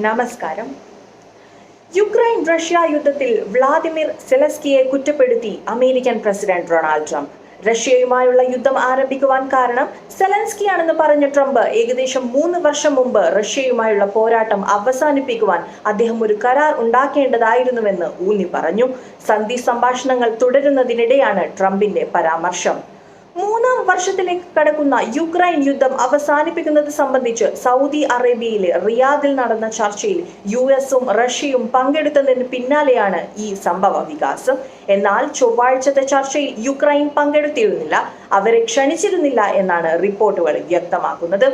നമസ്കാരം. Ukraine Russia യുദ്ധത്തിൽ Vladimir സെലസ്കിയെ കുറ്റപ്പെടുത്തി അമേരിക്കൻ പ്രസിഡന്റ് ഡൊണാൾഡ് ട്രംപ്. റഷ്യയുമായുള്ള യുദ്ധം ആരംഭിക്കുവാൻ കാരണം സെലൻസ്കിയാണെന്ന് പറഞ്ഞ ട്രംപ് ഏകദേശം മൂന്ന് വർഷം മുമ്പ് റഷ്യയുമായുള്ള പോരാട്ടം അവസാനിപ്പിക്കുവാൻ അദ്ദേഹം ഒരു കരാർ ഉണ്ടാക്കേണ്ടതായിരുന്നുവെന്ന് ഊന്നി പറഞ്ഞു. സന്ധി സംഭാഷണങ്ങൾ തുടരുന്നതിനിടെയാണ് ട്രംപിന്റെ പരാമർശം. മൂന്നാം വർഷത്തിലേക്ക് കടക്കുന്ന യുക്രൈൻ യുദ്ധം അവസാനിപ്പിക്കുന്നത് സംബന്ധിച്ച് സൗദി അറേബ്യയിലെ റിയാദിൽ നടന്ന ചർച്ചയിൽ യു എസും റഷ്യയും പങ്കെടുത്തതിന് പിന്നാലെയാണ് ഈ സംഭവ വികാസം. എന്നാൽ ചൊവ്വാഴ്ചത്തെ ചർച്ചയിൽ യുക്രൈൻ പങ്കെടുത്തിരുന്നില്ല അവരെ ക്ഷണിച്ചിരുന്നില്ല എന്നാണ് റിപ്പോർട്ടുകൾ വ്യക്തമാക്കുന്നത്.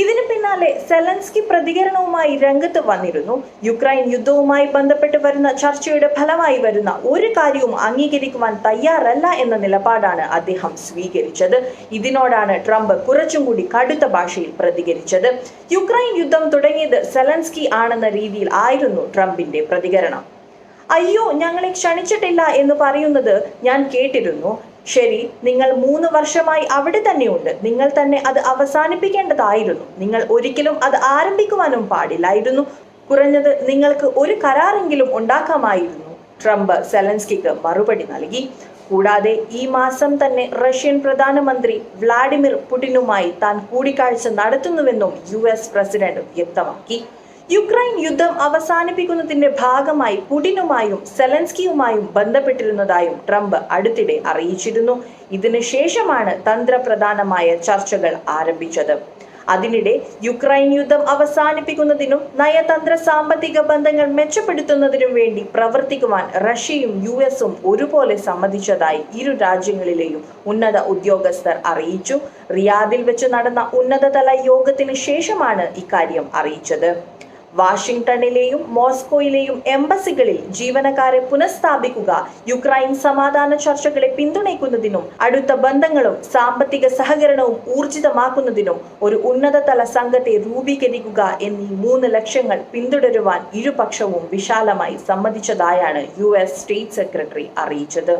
ഇതിന് പിന്നാലെ സെലൻസ്കി പ്രതികരണവുമായി രംഗത്ത് വന്നിരുന്നു. യുക്രൈൻ യുദ്ധവുമായി ബന്ധപ്പെട്ട് വരുന്ന ചർച്ചയുടെ ഫലമായി വരുന്ന ഒരു കാര്യവും അംഗീകരിക്കുവാൻ തയ്യാറല്ല എന്ന നിലപാടാണ് അദ്ദേഹം സ്വീകരിച്ചത്. ഇതിനോടാണ് ട്രംപ് കുറച്ചും കൂടി കടുത്ത ഭാഷയിൽ പ്രതികരിച്ചത്. യുക്രൈൻ യുദ്ധം തുടങ്ങിയത് സെലൻസ്കി ആണെന്ന രീതിയിൽ ആയിരുന്നു ട്രംപിന്റെ പ്രതികരണം. അയ്യോ ഞങ്ങളെ ക്ഷണിച്ചിട്ടില്ല എന്ന് പറയുന്നത് ഞാൻ കേട്ടിരുന്നു. ശരി നിങ്ങൾ മൂന്ന് വർഷമായി അവിടെ തന്നെയുണ്ട്. നിങ്ങൾ തന്നെ അത് അവസാനിപ്പിക്കേണ്ടതായിരുന്നു. നിങ്ങൾ ഒരിക്കലും അത് ആരംഭിക്കുവാനും പാടില്ലായിരുന്നു. കുറഞ്ഞത് നിങ്ങൾക്ക് ഒരു കരാറെങ്കിലും ഉണ്ടാക്കാമായിരുന്നു. ട്രംപ് സെലൻസ്കിക്ക് മറുപടി നൽകി. കൂടാതെ ഈ മാസം തന്നെ റഷ്യൻ പ്രധാനമന്ത്രി വ്ളാഡിമിർ പുടിനുമായി താൻ കൂടിക്കാഴ്ച നടത്തുന്നുവെന്നും യു എസ് പ്രസിഡന്റ് വ്യക്തമാക്കി. യുക്രൈൻ യുദ്ധം അവസാനിപ്പിക്കുന്നതിന്റെ ഭാഗമായി പുടിനുമായും സെലൻസ്കിയുമായും ബന്ധപ്പെട്ടിരുന്നതായും ട്രംപ് അടുത്തിടെ അറിയിച്ചിരുന്നു. ഇതിനുശേഷമാണ് തന്ത്രപ്രധാനമായ ചർച്ചകൾ ആരംഭിച്ചത്. അതിനിടെ യുക്രൈൻ യുദ്ധം അവസാനിപ്പിക്കുന്നതിനും നയതന്ത്ര സാമ്പത്തിക ബന്ധങ്ങൾ മെച്ചപ്പെടുത്തുന്നതിനും വേണ്ടി പ്രവർത്തിക്കുവാൻ റഷ്യയും യു എസും ഒരുപോലെ സമ്മതിച്ചതായി ഇരു രാജ്യങ്ങളിലെയും ഉന്നത ഉദ്യോഗസ്ഥർ അറിയിച്ചു. റിയാദിൽ വെച്ച് നടന്ന ഉന്നതതല യോഗത്തിന് ശേഷമാണ് ഇക്കാര്യം അറിയിച്ചത്. വാഷിംഗ്ടണിലെയും മോസ്കോയിലെയും എംബസികളിൽ ജീവനക്കാരെ പുനഃസ്ഥാപിക്കുക യുക്രൈൻ സമാധാന ചർച്ചകളെ പിന്തുണയ്ക്കുന്നതിനും അടുത്ത ബന്ധങ്ങളും സാമ്പത്തിക സഹകരണവും ഊർജിതമാക്കുന്നതിനും ഒരു ഉന്നതതല സംഘത്തെ രൂപീകരിക്കുക എന്നീ മൂന്ന് ലക്ഷ്യങ്ങൾ പിന്തുടരുവാൻ ഇരുപക്ഷവും വിശാലമായി സമ്മതിച്ചതായാണ് യു സ്റ്റേറ്റ് സെക്രട്ടറി അറിയിച്ചത്.